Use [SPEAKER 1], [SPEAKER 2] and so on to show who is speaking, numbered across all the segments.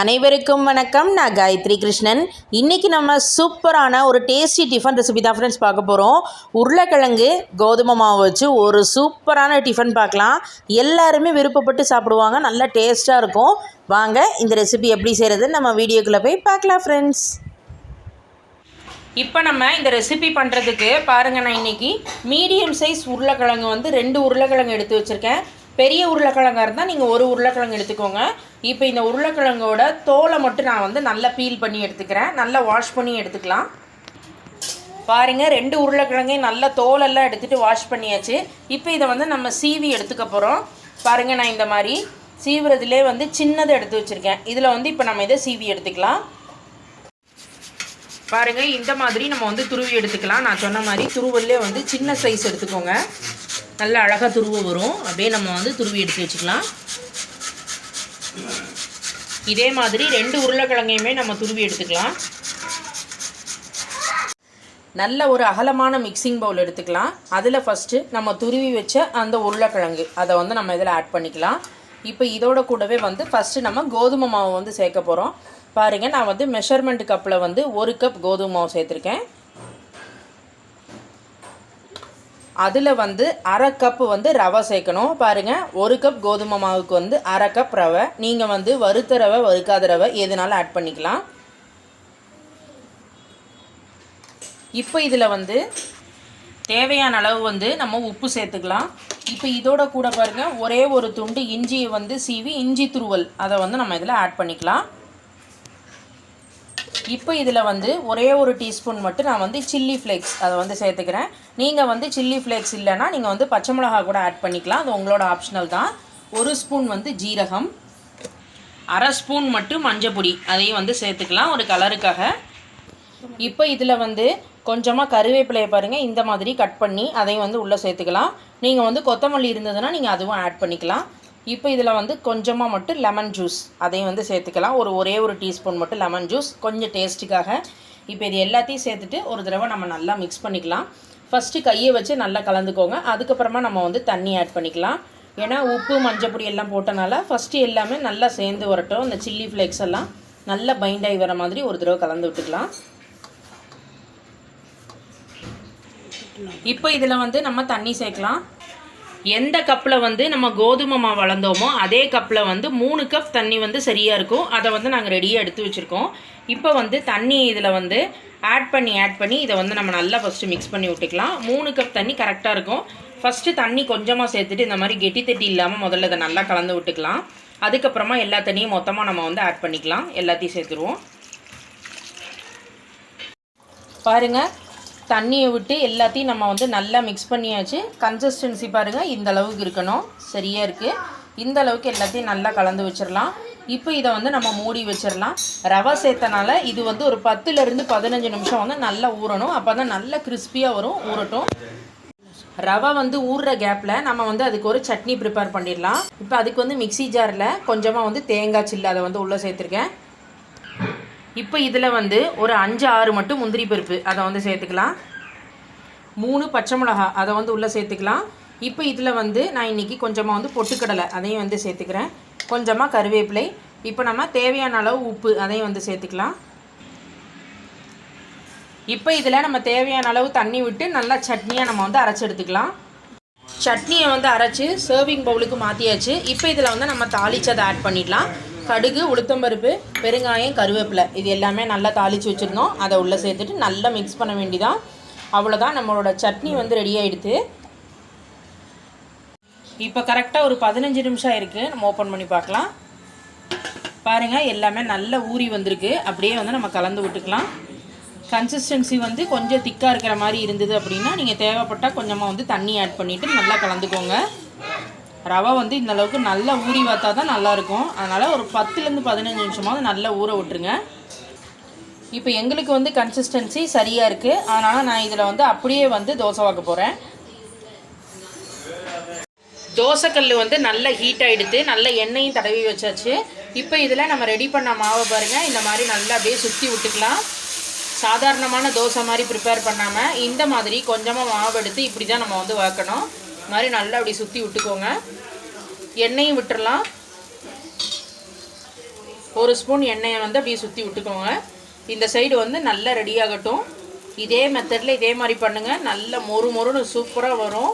[SPEAKER 1] அனைவருக்கும் வணக்கம். நான் காயத்ரி கிருஷ்ணன். இன்றைக்கி நம்ம சூப்பரான ஒரு டேஸ்டி டிஃபன் ரெசிபி தான் ஃப்ரெண்ட்ஸ் பார்க்க போகிறோம் உருளைக்கிழங்கு கோதுமை மாவு வச்சு ஒரு சூப்பரான டிஃபன் பார்க்கலாம். எல்லாருமே விருப்பப்பட்டு சாப்பிடுவாங்க. நல்லா டேஸ்ட்டாக இருக்கும். வாங்க இந்த ரெசிபி எப்படி செய்கிறதுன்னு நம்ம வீடியோக்குள்ளே போய் பார்க்கலாம் ஃப்ரெண்ட்ஸ் இப்போ நம்ம இந்த ரெசிபி பண்ணுறதுக்கு பாருங்கள் நான் இன்றைக்கி மீடியம் சைஸ் உருளைக்கிழங்கு வந்து ரெண்டு உருளைக்கிழங்கு எடுத்து வச்சுருக்கேன். பெரிய உருளைக்கிழங்காக இருந்தால் நீங்கள் ஒரு உருளைக்கிழங்கு எடுத்துக்கோங்க. இப்போ இந்த உருளைக்கிழங்கோட தோலை மட்டும் நான் வந்து நல்லா பீல் பண்ணி எடுத்துக்கிறேன். நல்லா வாஷ் பண்ணி எடுத்துக்கலாம். பாருங்கள் ரெண்டு உருளைக்கிழங்கையும் நல்லா தோலெல்லாம் எடுத்துகிட்டு வாஷ் பண்ணியாச்சு. இப்போ இதை வந்து நம்ம சீவி எடுத்துக்க போகிறோம் பாருங்கள் நான் இந்த மாதிரி சீவுறதுலே வந்து சின்னதை எடுத்து வச்சுருக்கேன். இதில் வந்து இப்போ நம்ம இதை சீவி எடுத்துக்கலாம். பாருங்கள் இந்த மாதிரி நம்ம வந்து துருவி எடுத்துக்கலாம். நான் சொன்ன மாதிரி துருவல்லே வந்து சின்ன சைஸ் எடுத்துக்கோங்க. நல்ல அழகாக துருவு வரும். அப்படியே நம்ம வந்து துருவி எடுத்து வச்சுக்கலாம். இதே மாதிரி ரெண்டு உருளைக்கிழங்கையுமே நம்ம துருவி எடுத்துக்கலாம். நல்ல ஒரு அகலமான மிக்சிங் பவுல் எடுத்துக்கலாம். அதில் ஃபஸ்ட்டு நம்ம துருவி வச்ச அந்த உருளைக்கிழங்கு. அதை வந்து நம்ம இதில் ஆட் பண்ணிக்கலாம். இப்போ இதோட கூடவே வந்து ஃபஸ்ட்டு நம்ம கோதுமை மாவு வந்து சேர்க்க போகிறோம் பாருங்கள் நான் வந்து மெஷர்மெண்ட் கப்பில் வந்து ஒரு கப் கோதுமை மாவு சேர்த்துருக்கேன். அதில் வந்து அரை கப் வந்து ரவை சேர்க்கணும். பாருங்கள் ஒரு கப் கோதுமை மாவுக்கு வந்து அரை கப் ரவை. நீங்கள் வந்து வறுத்த ரவை வறுக்காத ரவை எதுனாலும் ஆட் பண்ணிக்கலாம். இப்போ இதில் வந்து தேவையான அளவு வந்து நம்ம உப்பு சேர்த்துக்கலாம். இப்போ இதோட கூட பாருங்கள் ஒரே ஒரு துண்டு இஞ்சியை வந்து சீவி இஞ்சி துருவல். அதை வந்து நம்ம இதில் ஆட் பண்ணிக்கலாம். இப்போ இதில் வந்து ஒரே ஒரு டீஸ்பூன் மட்டும் நான் வந்து சில்லி ஃப்ளேக்ஸ் அதை வந்து சேர்த்துக்கிறேன். நீங்கள் வந்து சில்லி ஃப்ளேக்ஸ் இல்லைன்னா நீங்கள் வந்து பச்சை மிளகா கூட ஆட் பண்ணிக்கலாம். அது உங்களோட ஆப்ஷனல் தான். ஒரு ஸ்பூன் வந்து ஜீரகம். அரை ஸ்பூன் மட்டும் மஞ்சள் பொடி. அதையும் வந்து சேர்த்துக்கலாம். ஒரு கலருக்காக. இப்போ இதில் வந்து கொஞ்சமாக கருவேப்பிலையை பாருங்கள் இந்த மாதிரி கட் பண்ணி அதையும் வந்து உள்ளே சேர்த்துக்கலாம். நீங்கள் வந்து கொத்தமல்லி இருந்ததுன்னா நீங்கள் அதுவும் ஆட் பண்ணிக்கலாம். இப்போ இதில் வந்து கொஞ்சமாக மட்டும் லெமன் ஜூஸ் அதையும் வந்து சேர்த்துக்கலாம். ஒரு ஒரே ஒரு டீஸ்பூன் மட்டும் லெமன் ஜூஸ் கொஞ்சம் டேஸ்ட்டுக்காக இப்போ இது எல்லாத்தையும் சேர்த்துட்டு ஒரு தடவை நம்ம நல்லா மிக்ஸ் பண்ணிக்கலாம். ஃபஸ்ட்டு கையை வச்சு நல்லா கலந்துக்கோங்க. அதுக்கப்புறமா நம்ம வந்து தண்ணி ஆட் பண்ணிக்கலாம். ஏன்னா உப்பு மஞ்சப்பொடி எல்லாம் போட்டனால ஃபஸ்ட்டு எல்லாமே நல்லா சேர்ந்து வரட்டும். இந்த சில்லி ஃப்ளேக்ஸ் எல்லாம் நல்லா பைண்ட் ஆகி வர மாதிரி ஒரு தடவை கலந்து விட்டுக்கலாம். இப்போ இதில் வந்து நம்ம தண்ணி சேர்க்கலாம். எந்த கப்பில் வந்து நம்ம கோதுமை மாவு வளர்ந்தோமோ அதே கப்பில் வந்து மூணு கப் தண்ணி வந்து சரியாக இருக்கும். அதை வந்து நாங்கள் ரெடியாக எடுத்து வச்சுருக்கோம். இப்போ வந்து தண்ணி இதில் வந்து ஆட் பண்ணி ஆட் பண்ணி இதை வந்து நம்ம நல்லா ஃபஸ்ட்டு மிக்ஸ் பண்ணி விட்டுக்கலாம். மூணு கப் தண்ணி கரெக்டாக இருக்கும். ஃபஸ்ட்டு தண்ணி கொஞ்சமாக சேர்த்துட்டு இந்த மாதிரி கெட்டி தட்டி இல்லாமல் முதல்ல இதை நல்லா கலந்து விட்டுக்கலாம். அதுக்கப்புறமா எல்லா தண்ணியும் மொத்தமாக நம்ம வந்து ஆட் பண்ணிக்கலாம். எல்லாத்தையும் சேர்த்துருவோம். பாருங்கள் தண்ணியை விட்டு எல்லாத்தையும் நம்ம வந்து நல்லா மிக்ஸ் பண்ணியாச்சு. கன்சிஸ்டன்சி பாருங்கள் இந்த அளவுக்கு இருக்கணும். சரியாக இருக்குது இந்த அளவுக்கு எல்லாத்தையும் நல்லா கலந்து வச்சிடலாம் இப்போ இதை வந்து நம்ம மூடி வச்சிடலாம் ரவை சேர்த்தனால இது வந்து ஒரு பத்துலேருந்து பதினஞ்சு நிமிஷம் வந்து நல்லா ஊறணும். அப்போ தான் நல்லா கிறிஸ்பியாக வரும் ஊறட்டும். ரவை வந்து ஊறுற கேப்பில் நம்ம வந்து அதுக்கு ஒரு சட்னி ப்ரிப்பேர் பண்ணிடலாம் இப்போ அதுக்கு வந்து மிக்சி ஜாரில் கொஞ்சமாக வந்து தேங்காய் சில்லு அதை வந்து உள்ளே சேர்த்துருக்கேன். இப்போ இதில் வந்து ஒரு அஞ்சு ஆறு மட்டும் முந்திரி பருப்பு. அதை வந்து சேர்த்துக்கலாம். மூணு பச்சை மிளகா அதை வந்து உள்ளே சேர்த்துக்கலாம். இப்போ இதில் வந்து நான் இன்றைக்கி கொஞ்சமாக வந்து பொட்டுக்கடலை அதையும் வந்து சேர்த்துக்கிறேன். கொஞ்சமாக கருவேப்பிலை. இப்போ நம்ம தேவையான அளவு உப்பு அதையும் வந்து சேர்த்துக்கலாம். இப்போ இதில் நம்ம தேவையான அளவு தண்ணி விட்டு நல்லா சட்னியாக நம்ம வந்து அரைச்சி எடுத்துக்கலாம். சட்னியை வந்து அரைச்சி சர்விங் பவுலுக்கு மாற்றியாச்சு இப்போ இதில் வந்து நம்ம தாளிச்சதை ஆட் பண்ணிடலாம். கடுகு உளுத்தம்பருப்பு பெருங்காயம் கருவேப்பிலை. இது எல்லாமே நல்லா தாளித்து வச்சுருந்தோம். அதை உள்ளே சேர்த்துட்டு நல்லா மிக்ஸ் பண்ண வேண்டிதான். அவ்வளோதான் நம்மளோட சட்னி வந்து ரெடி ஆகிடுது இப்போ கரெக்டாக ஒரு பதினஞ்சு நிமிஷம் ஆயிருக்கு. நம்ம ஓப்பன் பண்ணி பார்க்கலாம். பாருங்கள் எல்லாமே நல்லா ஊறி வந்திருக்கு. அப்படியே வந்து நம்ம கலந்து விட்டுக்கலாம். கன்சிஸ்டன்சி வந்து கொஞ்சம் திக்காக இருக்கிற மாதிரி இருந்தது அப்படின்னா நீங்கள் தேவைப்பட்டால் கொஞ்சமாக வந்து தண்ணி ஆட் பண்ணிவிட்டு நல்லா கலந்துக்கோங்க. ரவை வந்து இந்த அளவுக்கு நல்லா ஊறி வாத்தா தான் நல்லாயிருக்கும். அதனால் ஒரு பத்துலேருந்து பதினஞ்சு நிமிஷமாவது நல்லா ஊற விட்டுருங்க. இப்போ எங்களுக்கு வந்து கன்சிஸ்டன்சி சரியாக இருக்குது அதனால் நான் இதில் வந்து அப்படியே வந்து தோசை வாக்க போகிறேன் தோசைக்கல் வந்து நல்ல ஹீட் ஆகிடுது நல்ல எண்ணெயும் தடவி வச்சாச்சு. இப்போ இதில் நம்ம ரெடி பண்ண மாவை பாருங்கள் இந்த மாதிரி நல்லா அப்படியே சுற்றி விட்டுக்கலாம். சாதாரணமான தோசை மாதிரி ப்ரிப்பேர் பண்ணாமல் இந்த மாதிரி கொஞ்சமாக மாவு எடுத்து இப்படி தான் நம்ம வந்து வளர்க்கணும் மாதிரி நல்லா அப்படி சுற்றி விட்டுக்கோங்க. எண்ணெயும் விட்டுறலாம். ஒரு ஸ்பூன் எண்ணெயை வந்து அப்படியே சுற்றி விட்டுக்கோங்க. இந்த சைடு வந்து நல்லா ரெடியாகட்டும் இதே மெத்தடில் இதே மாதிரி பண்ணுங்கள் நல்ல மொறு மொறுன்னு சூப்பராக வரும்.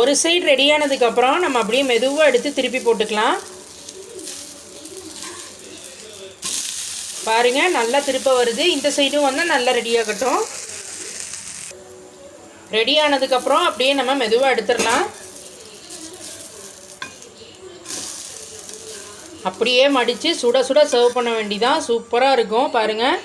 [SPEAKER 1] ஒரு சைடு ரெடியானதுக்கப்புறம் நம்ம அப்படியே மெதுவாக எடுத்து திருப்பி போட்டுக்கலாம். பாருங்கள் நல்லா திருப்ப வருது. இந்த சைடும் வந்து நல்லா ரெடியாகட்டும் ரெடி ஆனதுக்கப்புறம் அப்படியே நம்ம மெதுவாக எடுத்துடலாம். அப்படியே மடித்து சுட சுட சர்வ் பண்ண வேண்டிதான். சூப்பராக இருக்கும் பாருங்கள்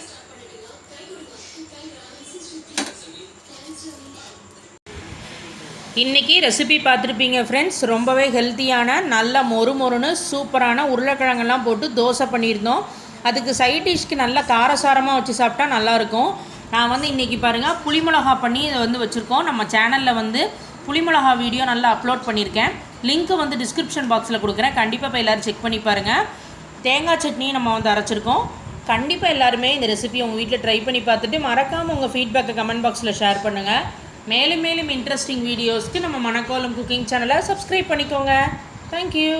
[SPEAKER 1] இன்றைக்கி ரெசிபி பார்த்துருப்பீங்க ஃப்ரெண்ட்ஸ் ரொம்பவே ஹெல்த்தியான நல்ல மொறு மொறுன்னு சூப்பரான உருளைக்கிழங்கெல்லாம் போட்டு தோசை பண்ணியிருந்தோம். அதுக்கு சைட் டிஷ்க்கு நல்லா காரசாரமாக வச்சு சாப்பிட்டா நல்லாயிருக்கும் நான் வந்து இன்றைக்கி பாருங்கள் புளிமிளகா பண்ணி இதை வந்து வச்சுருக்கோம். நம்ம சேனலில் வந்து புளிமிளகா வீடியோ நல்லா அப்லோட் பண்ணியிருக்கேன். லிங்க்கு வந்து டிஸ்கிரிப்ஷன் பாக்ஸில் கொடுக்குறேன். கண்டிப்பாக போய் எல்லோரும் செக் பண்ணி பாருங்கள் தேங்காய் சட்னி நம்ம வந்து அரைச்சிருக்கோம். கண்டிப்பாக எல்லாருமே இந்த ரெசிபி உங்கள் வீட்டில் ட்ரை பண்ணி பார்த்துட்டு மறக்காமல் உங்கள் ஃபீட்பேக்கை கமெண்ட் பாக்ஸில் ஷேர் பண்ணுங்கள் மேலும் மேலும் இன்ட்ரெஸ்டிங் வீடியோஸ்க்கு நம்ம மணக்கோலம் குக்கிங் சேனலை சப்ஸ்கிரைப் பண்ணிக்கோங்க. Thank you